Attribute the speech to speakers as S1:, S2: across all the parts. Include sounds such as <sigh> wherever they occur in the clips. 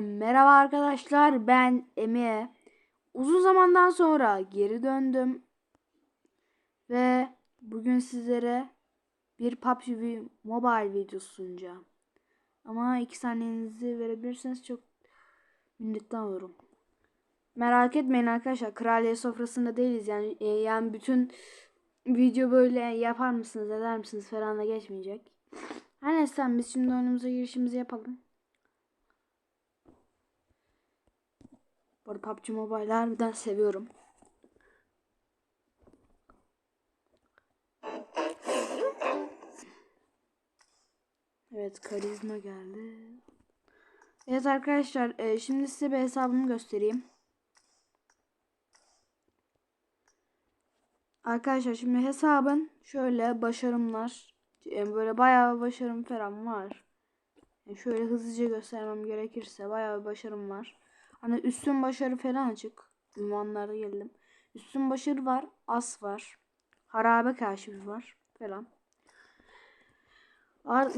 S1: Merhaba arkadaşlar. Ben Emi. Uzun zamandan sonra geri döndüm. Ve bugün sizlere bir PUBG Mobile videosu sunacağım. Ama iki saniyenizi verebilirseniz çok minnettar olurum. Merak etmeyin arkadaşlar. Kraliyet sofrasında değiliz. Yani e, yani bütün video böyle yapar mısınız eder misiniz falan da geçmeyecek. Her neyse biz şimdi oyunumuza girişimizi yapalım. Bu arada PUBG Mobile'ı harbiden seviyorum. Evet karizma geldi. Evet arkadaşlar e, şimdi size bir hesabımı göstereyim. Arkadaşlar şimdi hesabın şöyle başarımlar e, böyle bayağı başarım falan var. E, şöyle hızlıca göstermem gerekirse bayağı başarım var. Hani üstün başarı falan açık. Ünvanlarda geldim. Üstün başarı var. As var. Harabe kaşifi var falan.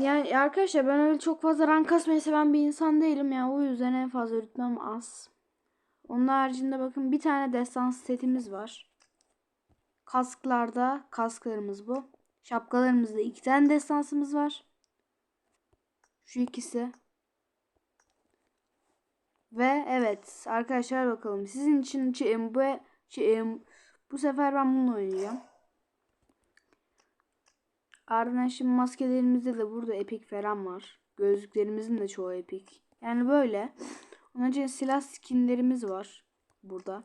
S1: Yani arkadaşlar ben öyle çok fazla rank kasmayı seven bir insan değilim ya. O yüzden en fazla rütbem az. Onun haricinde bakın bir tane destan setimiz var. Kasklarda kasklarımız bu. Şapkalarımızda iki tane destansımız var. Şu ikisi. Ve evet arkadaşlar bakalım sizin için bu bu sefer ben bunu oynayacağım. Ardından şimdi maskelerimizde de burada epik falan var. Gözlüklerimizin de çoğu epik. Yani böyle. Onun için silah skinlerimiz var burada.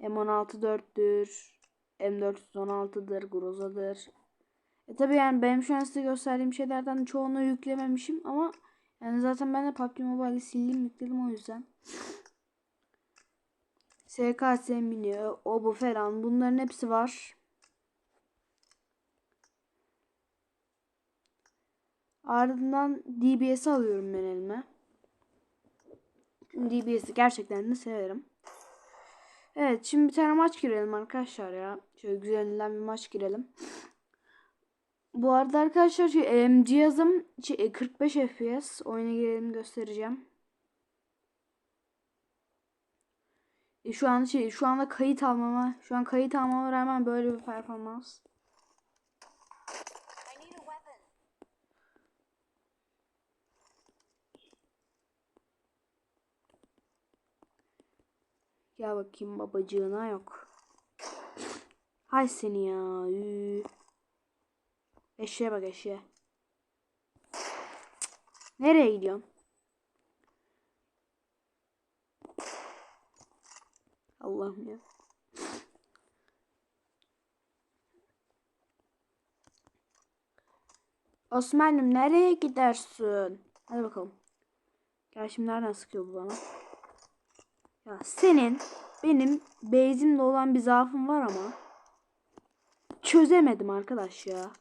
S1: M16 4'tür. M416'dır. Groza'dır. E tabi yani benim şu an size gösterdiğim şeylerden çoğunu yüklememişim ama yani zaten ben de PUBG Mobile'i sildim yükledim o yüzden. <laughs> SKS mini, o falan bunların hepsi var. Ardından DBS'i alıyorum ben elime. DBS'i gerçekten de severim. Evet şimdi bir tane maç girelim arkadaşlar ya. Şöyle güzelinden bir maç girelim. <laughs> Bu arada arkadaşlar şey, cihazım 45 FPS oyuna girelim göstereceğim. E, şu an şey şu anda kayıt almama şu an kayıt almama rağmen böyle bir performans. Gel bakayım babacığına yok. Hay seni ya. Üü. Eşeğe bak eşeğe. Nereye gidiyorsun? Allah'ım ya. Osman'ım nereye gidersin? Hadi bakalım. Gel şimdi nereden sıkıyor bu bana? Ya senin benim bezimde olan bir zaafım var ama çözemedim arkadaş ya.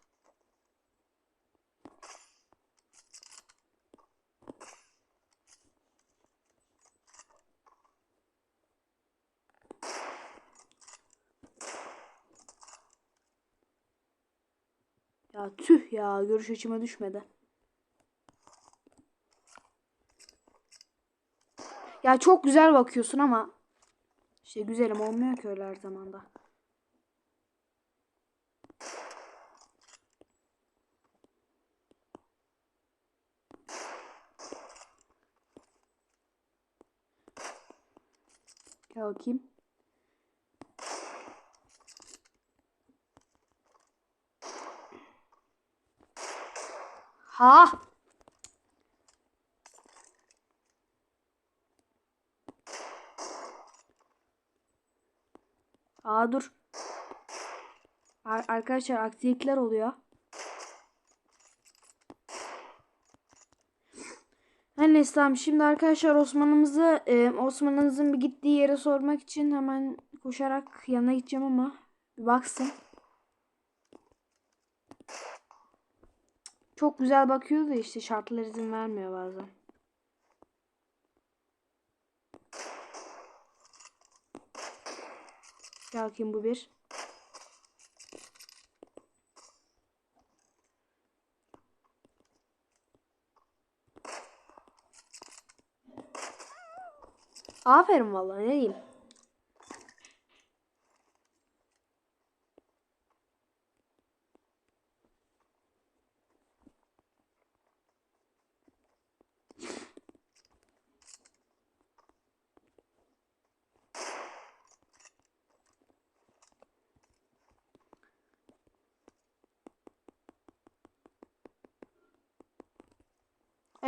S1: Ya tüh ya görüş açıma düşmedi. Ya çok güzel bakıyorsun ama işte güzelim olmuyor ki öyle her zamanda. Gel bakayım. Ha! Aa dur. Ar arkadaşlar aksilikler oluyor. Her neyse tamam. Şimdi arkadaşlar Osman'ımızı e, Osman'ımızın bir gittiği yere sormak için hemen koşarak yanına gideceğim ama bir baksın. Çok güzel bakıyordu da işte şartlar izin vermiyor bazen. Gel bakayım bu bir. Aferin vallahi ne diyeyim.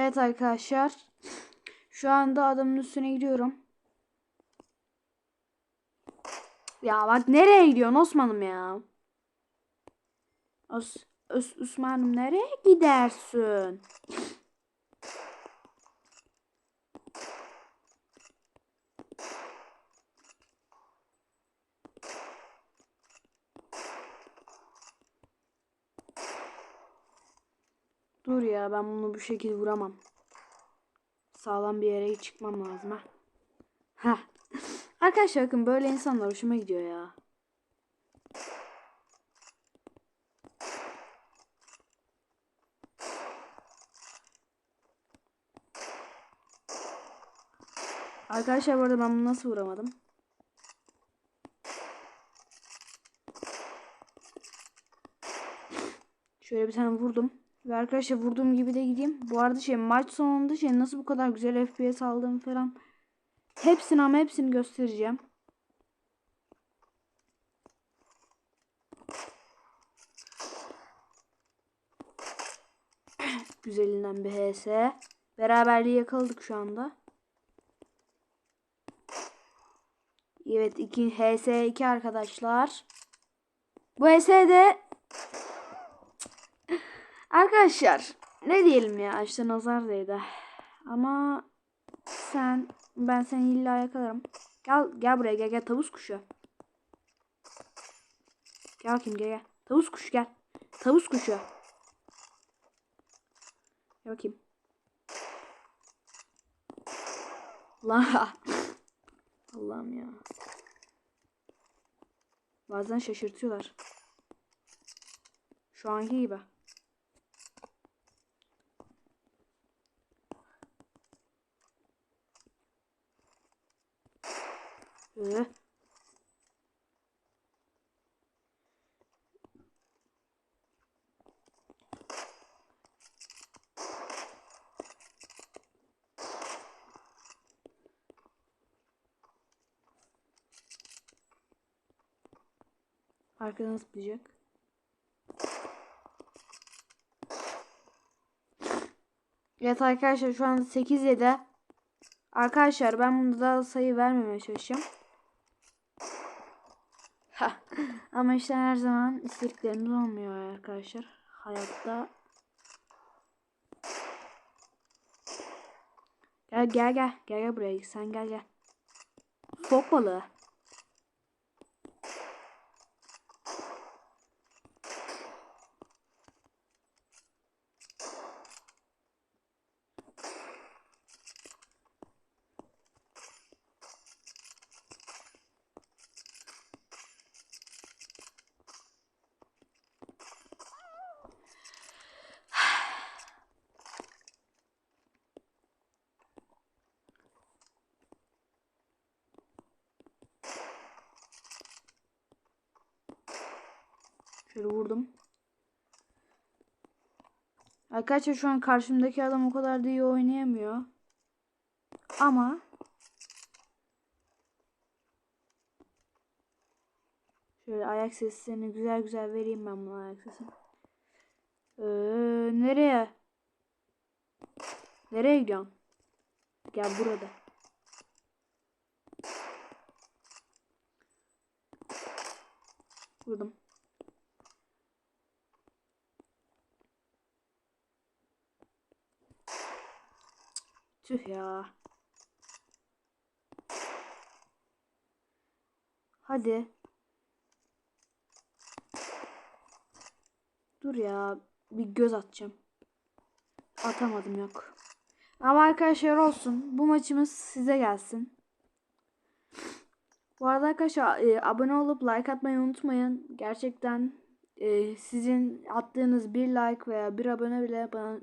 S1: Evet arkadaşlar. Şu anda adamın üstüne gidiyorum. Ya bak nereye gidiyorsun Osman'ım ya? Os Os Osman'ım nereye gidersin? Dur ya ben bunu bu şekilde vuramam. Sağlam bir yere çıkmam lazım ha. <laughs> Arkadaşlar bakın böyle insanlar hoşuma gidiyor ya. Arkadaşlar bu arada ben bunu nasıl vuramadım? Şöyle bir tane vurdum. Ve arkadaşlar vurduğum gibi de gideyim. Bu arada şey maç sonunda şey nasıl bu kadar güzel FPS aldığım falan. Hepsini ama hepsini göstereceğim. <clears throat> Güzelinden bir HS. Beraberliği yakaladık şu anda. Evet 2 HS2 arkadaşlar. Bu HS'de Arkadaşlar ne diyelim ya işte nazar değdi. Ama sen ben seni illa yakalarım. Gel gel buraya gel gel tavus kuşu. Gel bakayım gel gel. Tavus kuşu gel. Tavus kuşu. Gel bakayım. La. <laughs> Allah'ım ya. Bazen şaşırtıyorlar. Şu anki gibi. Ee. Arkadan zıplayacak. Evet arkadaşlar şu an 8 7. Arkadaşlar ben bunda daha sayı vermemeye çalışacağım. Ama işte her zaman istediklerimiz olmuyor arkadaşlar. Hayatta. Gel gel gel. Gel gel buraya. Sen gel gel. Fok balığı. Şöyle vurdum. Arkadaşlar şu an karşımdaki adam o kadar da iyi oynayamıyor. Ama Şöyle ayak seslerini güzel güzel vereyim ben buna ayak sesini. Ee, nereye? Nereye gidiyorsun? Gel burada. Vurdum. Tüh ya. Hadi. Dur ya. Bir göz atacağım. Atamadım yok. Ama arkadaşlar olsun. Bu maçımız size gelsin. Bu arada arkadaşlar e, abone olup like atmayı unutmayın. Gerçekten e, sizin attığınız bir like veya bir abone bile bana,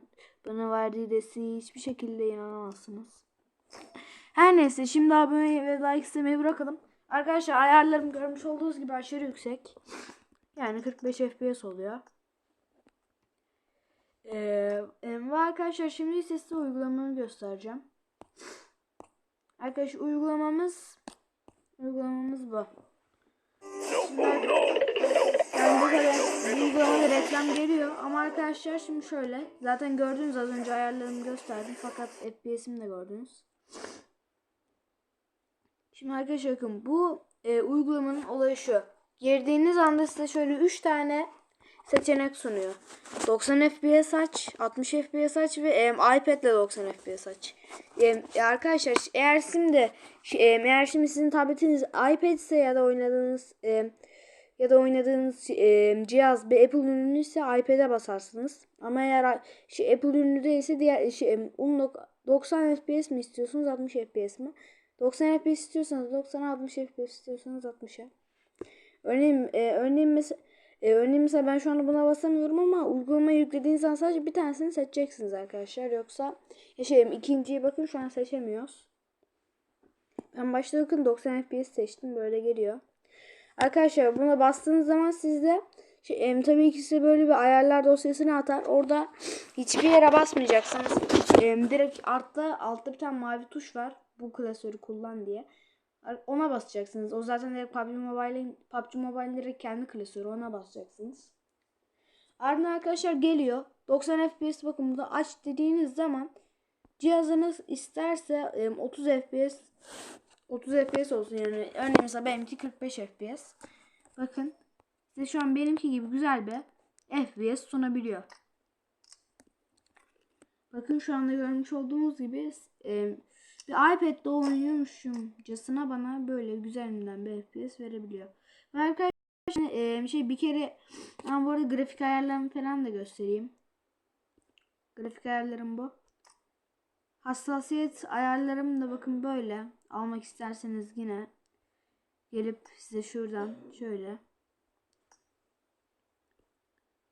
S1: bana verdiği desteği hiçbir şekilde inanamazsınız. <laughs> Her neyse şimdi abone ve like istemeyi bırakalım. Arkadaşlar ayarlarım görmüş olduğunuz gibi aşırı yüksek. Yani 45 FPS oluyor. Ee, ve arkadaşlar şimdi size uygulamamı göstereceğim. Arkadaşlar uygulamamız uygulamamız bu. Şimdi kadar uygulamada reklam geliyor ama arkadaşlar şimdi şöyle zaten gördünüz az önce ayarlarımı gösterdim fakat FPS'imi de gördünüz. Şimdi arkadaşlar bakın bu e, uygulamanın olayı şu. Girdiğiniz anda size şöyle 3 tane seçenek sunuyor. 90 FPS aç, 60 FPS aç ve e, iPad ile 90 FPS aç. E, e, arkadaşlar eğer şimdi e, eğer şimdi sizin tabletiniz iPad ise ya da oynadığınız e, ya da oynadığınız e, cihaz bir Apple ürünü ise iPad'e basarsınız. Ama eğer şey, Apple ürünü değilse diğer şey, e, onun 90 FPS mi istiyorsunuz 60 FPS mi? 90 FPS istiyorsanız 90'a 60 FPS istiyorsanız 60'a. Örneğin, e, örneğin mesela e, örneğin mesela ben şu anda buna basamıyorum ama uygulamayı yüklediğiniz zaman sadece bir tanesini seçeceksiniz arkadaşlar. Yoksa şey ikinciyi bakın şu an seçemiyoruz. Ben başta bakın 90 FPS seçtim böyle geliyor. Arkadaşlar buna bastığınız zaman sizde şey, tabii ki size böyle bir ayarlar dosyasını atar. Orada hiçbir yere basmayacaksınız. Em, direkt altta altta bir tane mavi tuş var. Bu klasörü kullan diye. Ona basacaksınız. O zaten direkt PUBG Mobile'in PUBG Mobile'in direkt kendi klasörü. Ona basacaksınız. Ardından arkadaşlar geliyor. 90 FPS bakın burada aç dediğiniz zaman cihazınız isterse em, 30 FPS 30 FPS olsun yani. Örneğin mesela benimki 45 FPS. Bakın. Size şu an benimki gibi güzel bir FPS sunabiliyor. Bakın şu anda görmüş olduğunuz gibi e, bir iPad'de oynuyormuşumcasına bana böyle güzelinden bir FPS verebiliyor. Ve arkadaşlar e, şey bir kere ben bu arada grafik ayarlarımı falan da göstereyim. Grafik ayarlarım bu. Hassasiyet ayarlarım da bakın böyle. Almak isterseniz yine gelip size şuradan şöyle.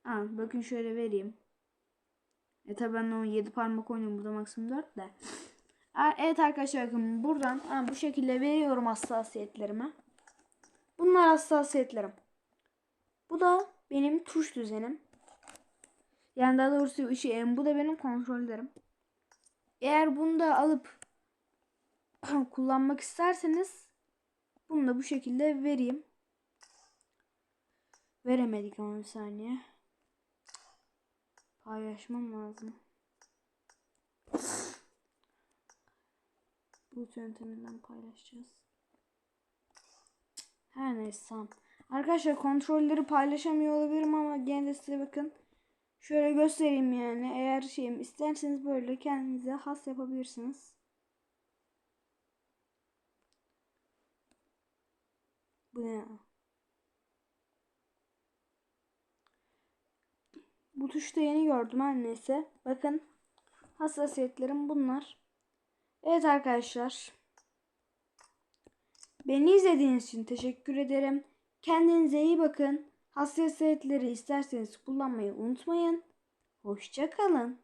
S1: Ha, bakın şöyle vereyim. E tabi ben o 7 parmak oynuyorum burada maksimum 4 de. Evet arkadaşlar bakın buradan ha, bu şekilde veriyorum hassasiyetlerime. Bunlar hassasiyetlerim. Bu da benim tuş düzenim. Yani daha doğrusu şey, bu da benim kontrollerim. Eğer bunu da alıp <clears throat> kullanmak isterseniz bunu da bu şekilde vereyim. Veremedik ama bir saniye. Paylaşmam lazım. <sniffs> Bu yönteminden paylaşacağız. Her neyse tamam. Arkadaşlar kontrolleri paylaşamıyor olabilirim ama gene size bakın. Şöyle göstereyim yani. Eğer şeyim isterseniz böyle kendinize has yapabilirsiniz. Bu ne? Bu tuşta yeni gördüm her neyse. Bakın hassasiyetlerim bunlar. Evet arkadaşlar. Beni izlediğiniz için teşekkür ederim. Kendinize iyi bakın. Hassasiyetleri isterseniz kullanmayı unutmayın. Hoşçakalın.